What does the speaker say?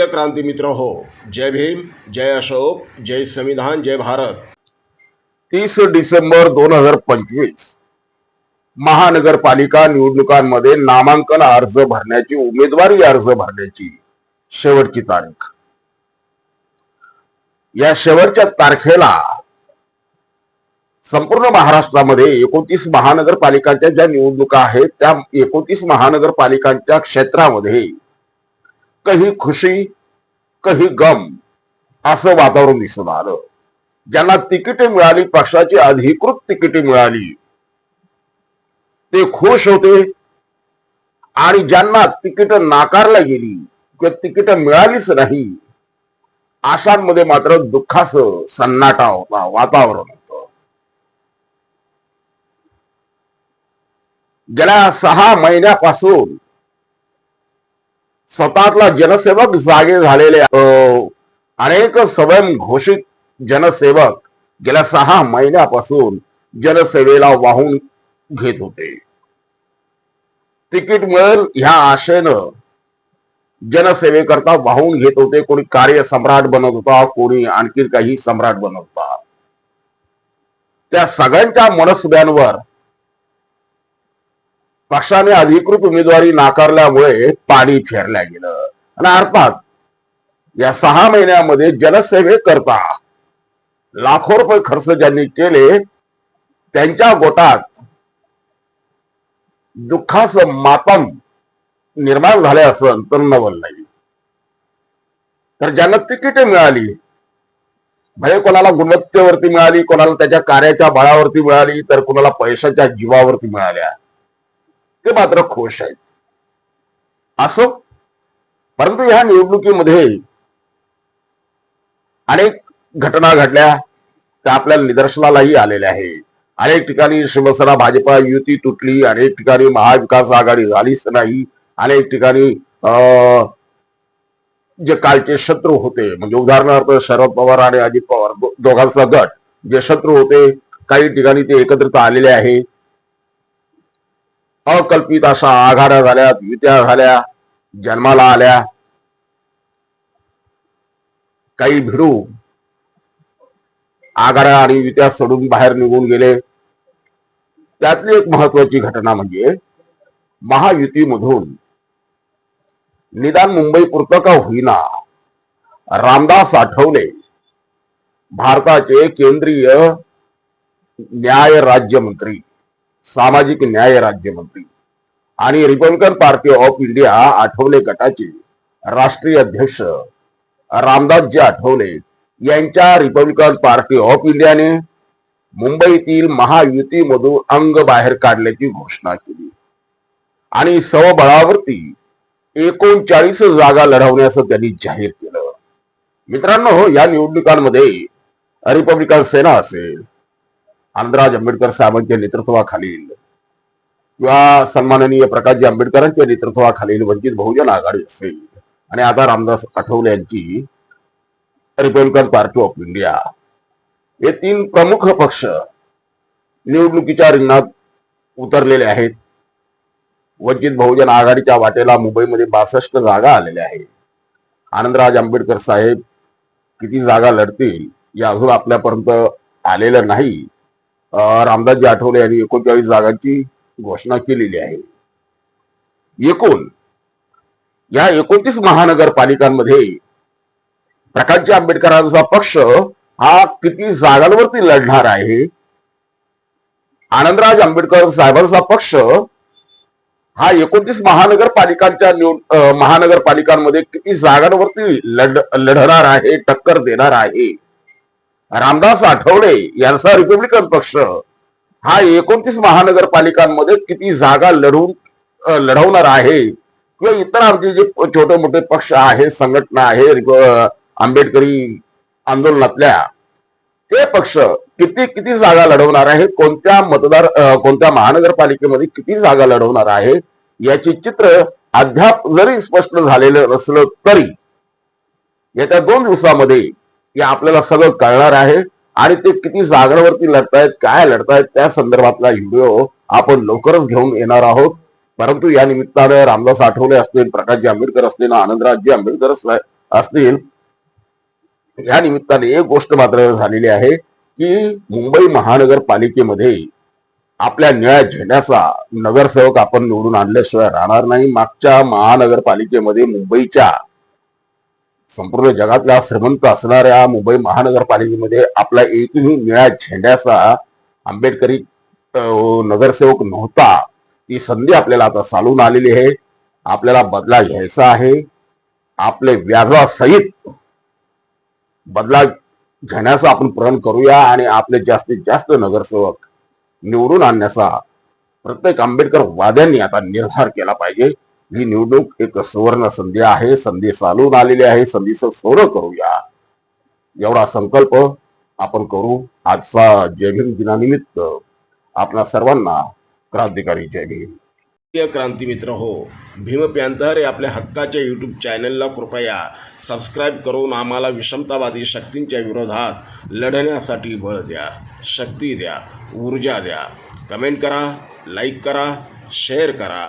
प्रिय क्रांती मित्र हो। जय भीम जय अशोक जय संविधान जय भारत। तीस डिसेंबर दोन हजार पंचवीस महानगरपालिका निवडणुकांमध्ये नामांकन अर्ज भरण्याची उमेदवारी अर्ज भरण्याची शेवटची तारीख. या शेवटच्या तारखेला संपूर्ण महाराष्ट्रामध्ये एकोणतीस महानगरपालिकांच्या ज्या निवडणुका आहेत त्या एकोणतीस महानगरपालिकांच्या क्षेत्रामध्ये काही खुशी काही गम असं वातावरण दिसून आलं. ज्यांना तिकिटे मिळाली पक्षाची अधिकृत तिकिटे मिळाली ते खुश होते. आणि ज्यांना तिकीट नाकारला गेली किंवा तिकीट मिळालीच नाही आशांमध्ये मात्र दुःखाचं सन्नाटा होता वातावरण होत. गेल्या सहा महिन्यापासून स्वतःतला जनसेवक जागे झालेले अं, अनेक स्वयं घोषित जनसेवक गेल्या सहा महिन्यापासून जनसेवेला वाहून घेत होते. तिकीट मिळेल ह्या आशेनं जनसेवेकरता वाहून घेत होते. कोणी कार्य सम्राट बनत होता कोणी आणखी काही सम्राट बनत होता. त्या सगळ्यांच्या मनसुब्यांवर पक्षाने अधिकृत उमेदवारी नाकारल्यामुळे पाणी फेरल्या गेलं. आणि अर्थात या सहा महिन्यामध्ये जनसेवे करता लाखो रुपये खर्च ज्यांनी केले त्यांच्या गोटात दुःखाचं मातम निर्माण झाले असं तर नवल नाही. तर ज्यांना तिकिटे मिळाली भले कोणाला गुणवत्तेवरती मिळाली कोणाला त्याच्या कार्याच्या बळावरती मिळाली तर कोणाला पैशाच्या जीवावरती मिळाल्या. ते मात्र खुश आहेत. असो परंतु ह्या निवडणुकीमध्ये अनेक घटना घडल्या त्या आपल्या निदर्शनालाही आलेल्या आहे अनेक ठिकाणी शिवसेना भाजपा युती तुटली अनेक ठिकाणी महाविकास आघाडी झालीच नाही. अनेक ठिकाणी जे कालचे शत्रू होते म्हणजे उदाहरणार्थ शरद पवार आणि अजित पवार दोघांचा गट जे शत्रू होते काही ठिकाणी ते एकत्रित आलेले आहे. अकल्पित अशा आघाड्या झाल्या युत्या झाल्या जन्माला आल्या. काही भिडू आघाड्या आणि युत्या सोडून बाहेर निघून गेले. त्यातली एक महत्वाची घटना म्हणजे महायुतीमधून निदान मुंबई पुरतं का होईना रामदास आठवले भारताचे केंद्रीय न्याय राज्यमंत्री. सामाजिक न्याय राज्यमंत्री. आणि Republican Party of India Athawale गटाचे राष्ट्रीय अध्यक्ष रामदासजी आठवले यांच्या रिपब्लिकन पार्टी ऑफ इंडियाने मुंबईतील महायुतीमधून अंग बाहेर काढल्याची घोषणा केली. आणि सवबळावरती एकोणचाळीस जागा लढवण्याचं त्यांनी जाहीर केलं. मित्रांनो हो, या निवडणुकांमध्ये रिपब्लिकन सेना असेल आनंदराज आंबेडकर साहेबांच्या नेतृत्वाखालील किंवा सन्माननीय प्रकाशजी आंबेडकरांच्या नेतृत्वाखालील वंचित बहुजन आघाडी असेल आणि आता रामदास आठवले यांची रिपब्लिकन पार्टी ऑफ इंडिया हे तीन प्रमुख पक्ष निवडणुकीच्या रिंगणात उतरलेले आहेत. वंचित बहुजन आघाडीच्या वाटेला मुंबईमध्ये बासष्ट जागा आलेल्या आहेत. आनंदराज आंबेडकर साहेब किती जागा लढतील या अजून आपल्यापर्यंत आलेलं नाही. रामदासजी आठवले यांनी एकोणचाळीस जागांची घोषणा केलेली आहे. एकूण या एकोणतीस महानगरपालिकांमध्ये प्रकाशजी आंबेडकरांचा पक्ष हा किती जागांवरती लढणार आहे? आनंदराज आंबेडकर साहेबांचा पक्ष हा एकोणतीस महानगरपालिकांच्या निवड महानगरपालिकांमध्ये किती जागांवरती लढ लढणार आहे टक्कर देणार आहे? रामदास आठवले यांचा रिपब्लिकन पक्ष हा एकोणतीस महानगरपालिकांमध्ये किती जागा लढवून लढवणार आहे? किंवा इतर आमचे जे छोटे मोठे पक्ष आहे संघटना आहे आंबेडकरी आंदोलनातल्या ते पक्ष किती किती जागा लढवणार आहे? कोणत्या मतदार कोणत्या महानगरपालिकेमध्ये किती जागा लढवणार आहे? याचे चित्र अद्याप जरी स्पष्ट झालेलं नसलं तरी येत्या दोन दिवसामध्ये हे आपल्याला सगळं कळणार आहे. आणि ते किती जागांवरती लढतायत काय लढतायत त्या संदर्भातला व्हिडिओ आपण लवकरच घेऊन येणार आहोत. परंतु या निमित्तानं रामदास आठवले असतील प्रकाशजी आंबेडकर असतील आनंदराजजी आंबेडकर असतील या निमित्ताने एक गोष्ट मात्र झालेली आहे की मुंबई महानगरपालिकेमध्ये आपल्या निळ्या झेंड्याचा नगरसेवक आपण निवडून आणल्याशिवाय राहणार नाही. मागच्या महानगरपालिकेमध्ये मुंबईच्या संपूर्ण जगातल्या श्रीमंत असणाऱ्या मुंबई महानगरपालिकेमध्ये आपला एकही निळ्या झेंड्याचा आंबेडकरी नगरसेवक नव्हता. ती संधी आपल्याला आता चालून आलेली आहे. आपल्याला बदला घ्यायचा आहे. आपले व्याजासहित बदला घेण्याचा आपण प्रण करूया आणि आपले जास्तीत जास्त नगरसेवक निवडून आणण्याचा प्रत्येक आंबेडकर वाद्यांनी आता निर्धार केला पाहिजे. ही निवडणूक एक सुवर्ण संधी आहे संधी चालून आलेली आहे संधीचं सोनं करूया. एवढा संकल्प आपण करू. आजचा जय भीम दिनानिमित्त आपल्या सर्वांना क्रांतिकारी जय भीम. क्रांती मित्र हो भीम प्यांतर आपल्या हक्काच्या यूट्यूब चॅनलला कृपया सबस्क्राईब करून आम्हाला विषमतावादी शक्तींच्या विरोधात लढण्यासाठी बळ द्या शक्ती द्या ऊर्जा द्या. कमेंट करा लाईक करा शेअर करा.